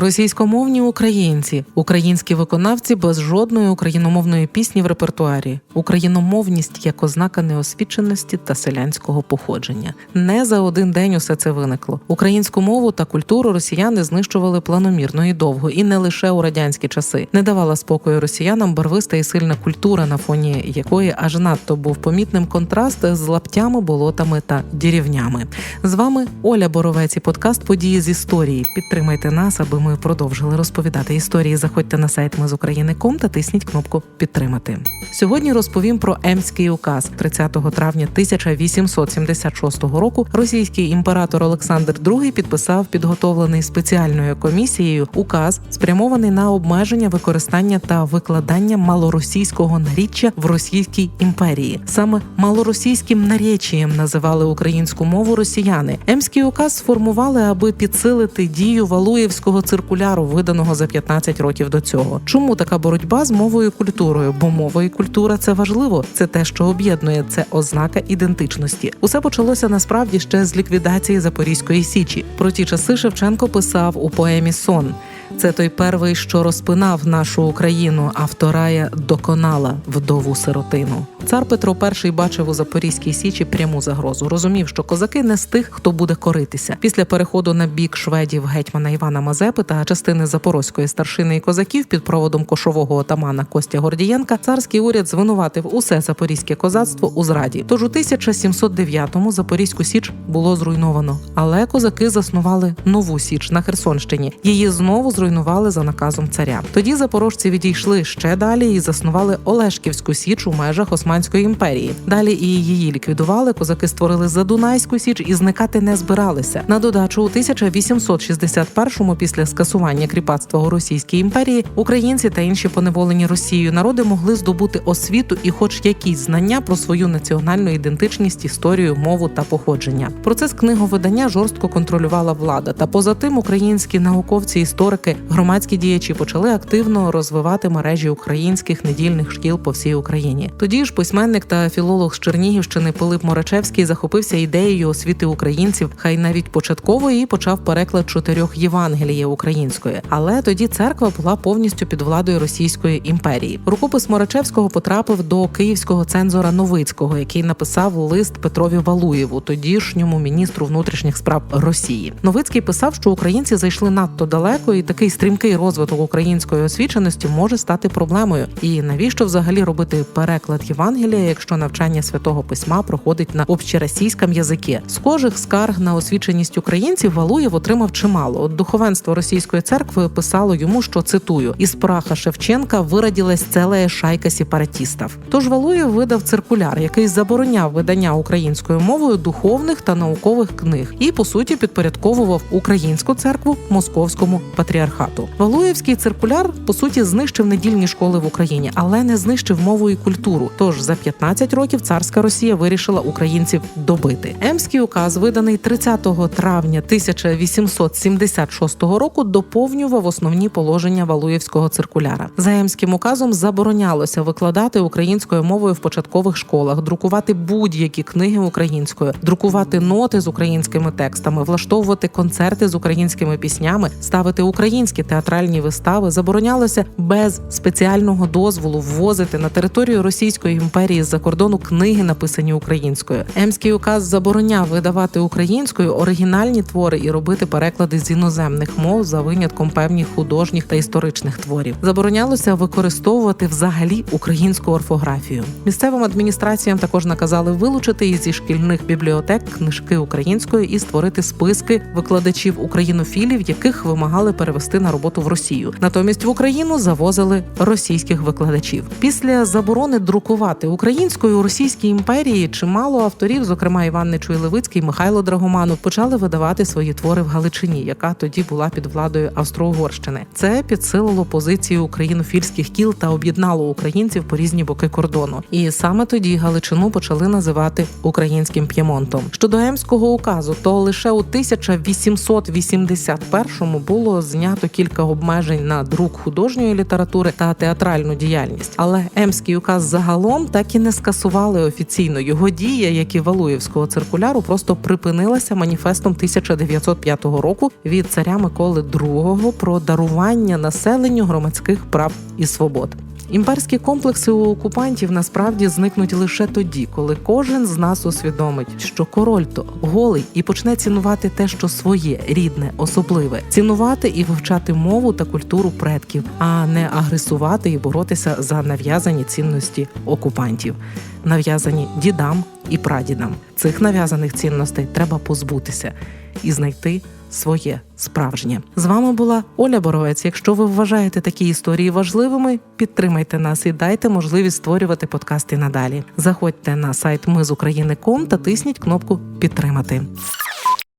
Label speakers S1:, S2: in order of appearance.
S1: Російськомовні українці, українські виконавці без жодної україномовної пісні в репертуарі, україномовність як ознака неосвіченості та селянського походження. Не за один день усе це виникло. Українську мову та культуру росіяни знищували планомірно і довго, і не лише у радянські часи. Не давала спокою росіянам барвиста і сильна культура, на фоні якої аж надто був помітним контраст з лаптями, болотами та дірівнями. З вами Оля Боровець і подкаст Події з історії. Підтримайте нас, аби ми продовжили розповідати історії. Заходьте на сайт Ми з України.ком та тисніть кнопку Підтримати. Сьогодні розповім про Емський указ 30 травня 1876 року. Російський імператор Олександр II підписав підготовлений спеціальною комісією указ, спрямований на обмеження використання та викладання малоросійського наріччя в Російській імперії. Саме малоросійським наречієм називали українську мову росіяни. Емський указ сформували, аби підсилити дію Валуєвського циркуляру, виданого за 15 років до цього. Чому така боротьба з мовою і культурою? Бо мова і культура це важливо. Це те, що об'єднує, це ознака ідентичності. Усе почалося насправді ще з ліквідації Запорізької січі. Про ті часи Шевченко писав у поемі Сон. Це той перший, що розпинав нашу Україну, а вторая доконала вдову сиротину. Цар Петро І бачив у Запорізькій січі пряму загрозу. Розумів, що козаки не з тих, хто буде коритися. Після переходу на бік шведів гетьмана Івана Мазепи та частини запорозької старшини і козаків під проводом кошового отамана Костя Гордієнка царський уряд звинуватив усе запорізьке козацтво у зраді. Тож у 1709-му Запорізьку січ було зруйновано, але козаки заснували нову січ на Херсонщині. Її знову зруйнували за наказом царя. Тоді запорожці відійшли ще далі і заснували Олешківську січ у межах Османської імперії. Далі і її ліквідували. Козаки створили Задунайську січ і зникати не збиралися. На додачу у 1861-му, після скасування кріпацтва у Російській імперії, українці та інші поневолені Росією народи могли здобути освіту і, хоч якісь знання про свою національну ідентичність, історію, мову та походження. Процес книговидання жорстко контролювала влада. Та поза тим, українські науковці, історики, громадські діячі почали активно розвивати мережі українських недільних шкіл по всій Україні. Тоді ж письменник та філолог з Чернігівщини Пилип Морачевський захопився ідеєю освіти українців, хай навіть початково і почав переклад чотирьох Євангелія української. Але тоді церква була повністю під владою Російської імперії. Рукопис Морачевського потрапив до київського цензора Новицького, який написав лист Петрові Валуєву, тодішньому міністру внутрішніх справ Росії. Новицький писав, що українці зайшли надто далеко, і такий стрімкий розвиток української освіченості може стати проблемою. І навіщо взагалі робити переклад Євангелія, якщо навчання святого письма проходить на общеросійському язикі? Схожих скарг на освіченість українців Валуєв отримав чимало. От духовенство російської церкви писало йому, що цитую: із праха Шевченка виродилась ціла шайка сепаратістів. Тож Валуєв видав циркуляр, який забороняв видання українською мовою духовних та наукових книг, і по суті підпорядковував українську церкву московському патріархату. Валуєвський циркуляр по суті знищив недільні школи в Україні, але не знищив мову і культуру. Тож за 15 років царська Росія вирішила українців добити. Емський указ, виданий 30 травня 1876 року, доповнював основні положення Валуєвського циркуляра. За емським указом заборонялося викладати українською мовою в початкових школах, друкувати будь-які книги українською, друкувати ноти з українськими текстами, влаштовувати концерти з українськими піснями, ставити українські театральні вистави. Заборонялося без спеціального дозволу ввозити на територію Російської імперії з-за кордону книги, написані українською. Емський указ забороняв видавати українською оригінальні твори і робити переклади з іноземних мов за винятком певних художніх та історичних творів. Заборонялося використовувати взагалі українську орфографію. Місцевим адміністраціям також наказали вилучити зі шкільних бібліотек книжки українською і створити списки викладачів українофілів, яких вимагали перевести на роботу в Росію. Натомість в Україну завозили російських викладачів. Після заборони друкувати українською у Російській імперії чимало авторів, зокрема Іван Нечуй Левицький, Михайло Драгоманов, почали видавати свої твори в Галичині, яка тоді була під владою Австро-Угорщини. Це підсилило позицію українофільських кіл та об'єднало українців по різні боки кордону. І саме тоді Галичину почали називати українським П'ємонтом. Щодо Емського указу, то лише у 1881-му було знято кілька обмежень на друк художньої літератури та театральну діяльність. Але Емський указ загалом так і не скасували офіційно його дія, як і Валуєвського циркуляру, просто припинилася маніфестом 1905 року від царя Миколи II про дарування населенню громадських прав і свобод. Імперські комплекси у окупантів насправді зникнуть лише тоді, коли кожен з нас усвідомить, що король то голий і почне цінувати те, що своє, рідне, особливе, цінувати і вивчати мову та культуру предків, а не агресувати і боротися за нав'язані цінності окупантів, нав'язані дідам і прадідам. Цих нав'язаних цінностей треба позбутися і знайти своє справжнє. З вами була Оля Боровець. Якщо ви вважаєте такі історії важливими, підтримайте нас і дайте можливість створювати подкасти надалі. Заходьте на сайт Ми з України.ком та тисніть кнопку Підтримати.